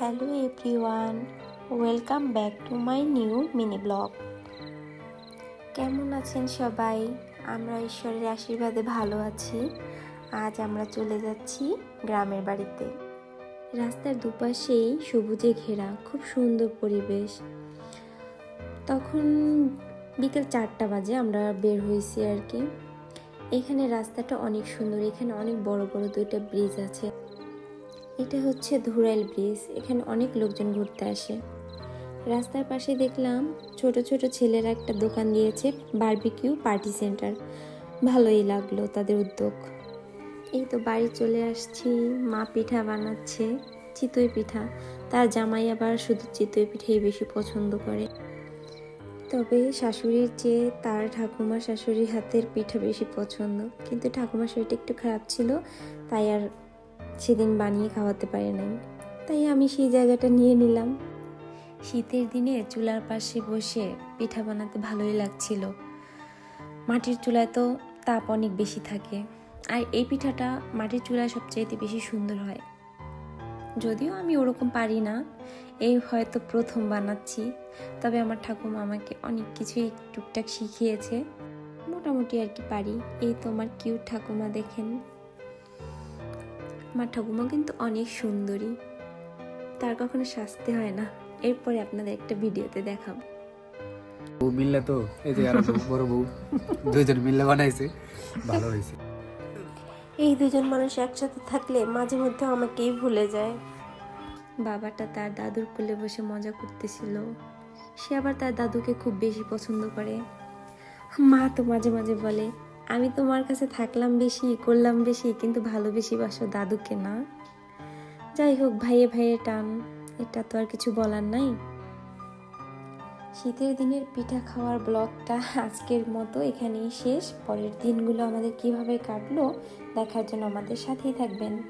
Hello everyone, welcome back to my new mini blog. কেমন আছেন সবাই? আমরা ঈশ্বরের আশীর্বাদে ভালো আছি। আজ আমরা চলে যাচ্ছি গ্রামের বাড়িতে। রাস্তার দুপাশেই সবুজে ঘেরা, খুব সুন্দর পরিবেশ। তখন বিকেল চারটা বাজে আমরা বের হয়েছি আর কি। এখানে রাস্তাটা অনেক সুন্দর, এখানে অনেক বড় বড় দুইটা ব্রিজ আছে। এটা হচ্ছে ধুরাইল ব্রিজ, এখানে অনেক লোকজন ঘুরতে আসে। রাস্তার পাশে দেখলাম ছোট ছোট ছেলেরা একটা দোকান দিয়েছে বারবিকিউ পার্টি সেন্টার ভালোই লাগল তাদের উদ্যোগ। এই তো বাড়ি চলে আসছি, মা পিঠা বানাচ্ছে, চিতই পিঠা। তার জামাই আবার শুধু চিতই পিঠাই বেশি পছন্দ করে। তবে শাশুড়ির চেয়ে তার ঠাকুমা শাশুড়ির হাতের পিঠা বেশি পছন্দ। কিন্তু ঠাকুমার শরীরটা একটু খারাপ ছিল, তাই আর সেদিন বানিয়ে খাওয়াতে পারে নাই। তাই আমি সেই জায়গাটা নিয়ে নিলাম। শীতের দিনে চুলার পাশে বসে পিঠা বানাতে ভালোই লাগছিল। মাটির চুলায় তো তাপ অনেক বেশি থাকে। আর এই পিঠাটা মাটির চুলায় সবচাইতে বেশি সুন্দর হয়। যদিও আমি ওরকম পারি না, এই হয়তো প্রথম বানাচ্ছি। তবে আমার ঠাকুমা আমাকে অনেক কিছুই টুকটাক শিখিয়েছে। মোটামুটি আর কি পারি। এই তো আমার কিউট ঠাকুমা দেখেন। আমার ঠাকুমা কিন্তু অনেক সুন্দরী। তার কখনো শাস্তি হয় না। এরপরে আপনাদের একটা ভিডিওতে দেখাবো। বউ মিললে তো এই যে আরও বড় বউ দুইজন মিললে বানাইছে ভালো হয়েছে। এই দুজন মানুষ একসাথে থাকলে মাঝে মধ্যে আমাকেই ভুলে যায়। বাবাটা তার দাদুর কোলে বসে মজা করতেছিল। সে আবার তার দাদুকে খুব বেশি পছন্দ করে। মা তো মাঝে মাঝে বলে আমি তোমার কাছে থাকলাম বেশি, করলাম বেশি, কিন্তু ভালোবেসি বাসো দাদুকে না। যাই হোক, ভাইয়ে ভাইয়ে টান, এটা তো আর কিছু বলার নাই। শীতের দিনের পিঠা খাওয়ার ব্লগটা আজকের মতো এখানেই শেষ। পরের দিনগুলো আমাদের কীভাবে কাটলো, দেখার জন্য আমাদের সাথেই থাকবেন।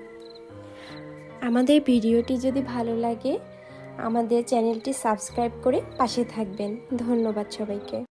আমাদের ভিডিওটি যদি ভালো লাগে, আমাদের চ্যানেলটি সাবস্ক্রাইব করে পাশে থাকবেন। ধন্যবাদ সবাইকে।